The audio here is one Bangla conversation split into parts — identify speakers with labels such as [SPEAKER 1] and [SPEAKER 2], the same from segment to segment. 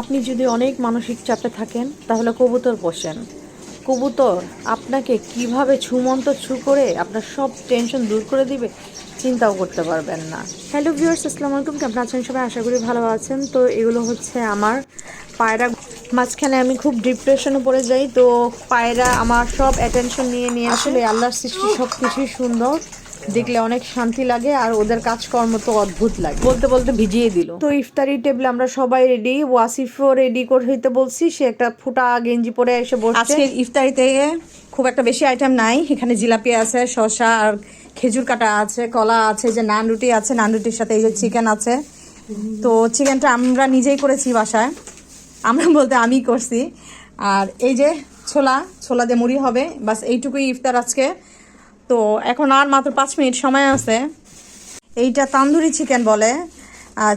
[SPEAKER 1] আপনি যদি অনেক মানসিক চাপে থাকেন, তাহলে কবুতর পোষেন। কবুতর আপনাকে কীভাবে ছুমন্ত ছু করে আপনার সব টেনশন দূর করে দিবে, চিন্তাও করতে পারবেন না। হ্যালো ভিউয়ার্স, আসসালামু আলাইকুম, কেমন আছেন সবাই? আশা করি ভালো আছেন। তো এগুলো হচ্ছে আমার পায়রা। মাঝখানে আমি খুব ডিপ্রেশনে পড়ে যাই, তো পায়রা আমার সব অ্যাটেনশন নিয়ে নিয়ে আসলে আল্লাহর সৃষ্টি সব কিছুই সুন্দর। দেখলে অনেক শান্তি লাগে আর ওদের কাজকর্ম তো অদ্ভুত লাগে। বলতে বলতে ভিজিয়ে দিল। তো ইফতারি টেবিলে আমরা সবাই রেডি ওয়াসিফও রেডি করে হইতে বলছি সে একটা ফুটা গেঞ্জি পরে এসে বসছে।
[SPEAKER 2] আজকে ইফতারিতে খুব একটা বেশি আইটেম নাই এখানে জিলাপি আছে শসা আর খেজুর কাটা আছে কলা আছে যে নান রুটি আছে নান রুটির সাথে এই যে চিকেন আছে। তো চিকেনটা আমরা নিজেই করেছি বাসায় আমরা বলতে আমি করছি। আর এই যে ছোলা ছোলা দিয়ে মুড়ি হবে বাস এইটুকুই ইফতার আজকে। তো এখন আর মাত্র পাঁচ মিনিট সময় আছে। এইটা তান্দুরি চিকেন বলে।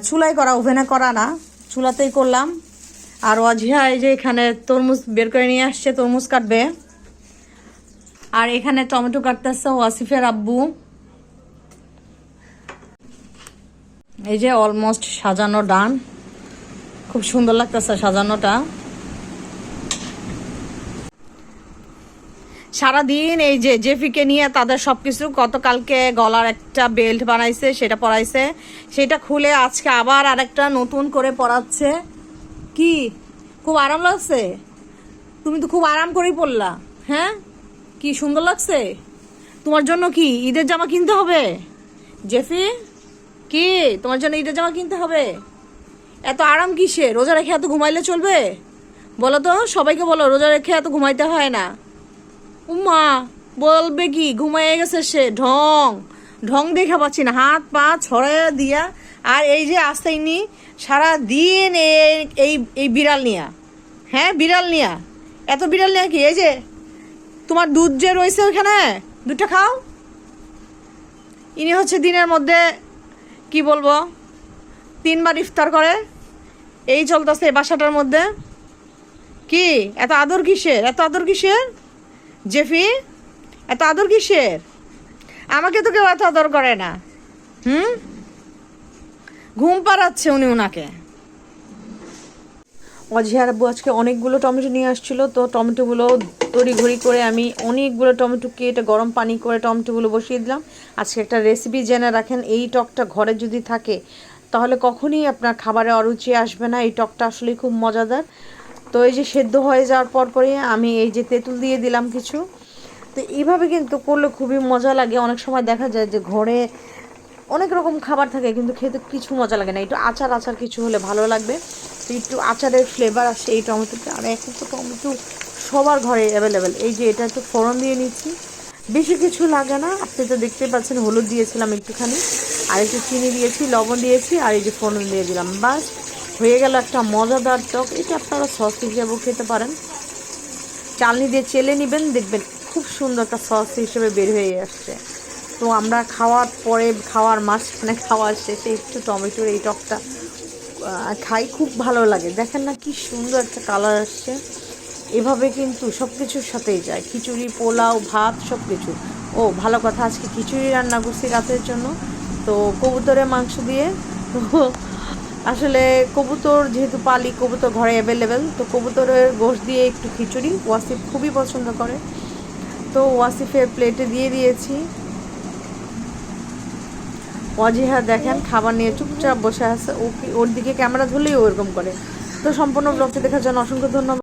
[SPEAKER 2] চুলাই করা, ওভেনে করা না। চুলাতেই করলাম। আর অজিহা এই যে এখানে তরমুজ বের করে নিয়ে আসছে, তরমুজ কাটবে। আর এখানে টমেটো কাটতেছে ওয়াসিফের আব্বু। এই যে অলমোস্ট সাজানো ডান। খুব সুন্দর লাগতেছে সাজানোটা। সারাদিন এই যে জেফিকে নিয়ে তাদের সবকিছু, গতকালকে গলার একটা বেল্ট বানাইছে, সেটা পরাইছে। সেটা খুলে আজকে আবার আরেকটা নতুন করে পরাচ্ছে। কি? খুব আরাম লাগছে? তুমি তো খুব আরাম করেই পড়লা হ্যাঁ? কি সুন্দর লাগছে? তোমার জন্য কি ঈদের জামা কিনতে হবে? জেফি? কি? তোমার জন্য ঈদের জামা কিনতে হবে? এত আরাম কিসে রোজা রেখে এত ঘুমাইলে চলবে? বলো তো, সবাইকে বলো, রোজা রেখে এত ঘুমাইতে হয় না। উমা, বলবে কি, ঘুমাইয়ে গেছে সে, ঢং। ঢং দেখা পাচ্ছি না, হাত পা ছড়াইয়া দিয়া। আর এই যে আসতেইনি সারা দিন এই- এই বিড়াল নিয়া। হ্যাঁ বিড়াল নিয়া। এত বিড়াল নিয়া কি, এই যে, তোমার দুধ যে রয়েছে ওইখানে দুধটা খাও। ইনি হচ্ছে দিনের মধ্যে, কি বলব, তিনবার ইফতার করে। এই চলতেছে বাসাটার মধ্যে। কি? এত আদর কিসের? এত আদর কিসের? জেফি, এত আদর কিসের? আমাকে তো কেউ এত আদর করে না। হুম? ঘুম পাড়াচ্ছে উনি ওনাকে
[SPEAKER 1] অজিহার আব্বু আজকে অনেকগুলো টমেটো নিয়ে আসছিল, তো টমেটোগুলো তড়িঘড়ি করে আমি অনেকগুলো টমেটো কেটে গরম পানি করে টমেটোগুলো বসিয়ে দিলাম। আজকে একটা রেসিপি জেনে রাখেন, এই টকটা ঘরে যদি থাকে, তাহলে কখনই আপনার খাবারে অরুচি আসবে না, এই টকটা আসলে খুব মজাদার। তো এই যে সেদ্ধ হয়ে যাওয়ার পর পরে আমি এই যে তেঁতুল দিয়ে দিলাম কিছু। তো এইভাবে কিন্তু করলে খুবই মজা লাগে। অনেক সময় দেখা যায় যে ঘরে অনেক রকম খাবার থাকে কিন্তু খেতে কিছু মজা লাগে না। একটু আচার আচার কিছু হলে ভালো লাগবে। তো একটু আচারের ফ্লেভার আসে এই টমেটোতে। আর এখন তো টমেটো সবার ঘরে অ্যাভেলেবেল এই যে এটা একটু ফোড়ন দিয়ে নিচ্ছি। বেশি কিছু লাগে না। আপনি তো দেখতে পাচ্ছেন, হলুদ দিয়েছিলাম একটুখানি। আর একটু চিনি দিয়েছি, লবণ দিয়েছি, আর এই যে ফোড়ন দিয়ে দিলাম। বাস। হয়ে গেল একটা মজাদার টক। এটা আপনারা সস হিসেবেও খেতে পারেন। চালনি দিয়ে চেলে নেবেন, দেখবেন খুব সুন্দর একটা সস হিসেবে বের হয়ে আসছে। তো আমরা খাওয়ার পরে, খাওয়ার মাঝখানে খাওয়ার শেষে একটু টমেটোর এই টকটা খাই, খুব ভালো লাগে। দেখেন না কি সুন্দর একটা কালার আসছে। এভাবে কিন্তু সব কিছুর সাথেই যায়। খিচুড়ি, পোলাও, ভাত সব কিছু ও, ভালো কথা, আজকে খিচুড়ি রান্না করছি রাতের জন্য। তো কবুতরের মাংস দিয়ে, তো আসলে কবুতর যেহেতু পালি, কবুতর ঘরে অ্যাভেলেবেল তো কবুতরের গোশ দিয়ে একটু খিচুড়ি। ওয়াসিফ খুবই পছন্দ করে। তো ওয়াসিফের প্লেটে দিয়ে দিয়েছি। অজিহা দেখেন, খাবার নিয়ে চুপচাপ বসে আছে। ওর দিকে ক্যামেরা ধরলেই ওরকম করে। তো সম্পূর্ণ ব্লগটি দেখার জন্য অসংখ্য ধন্যবাদ।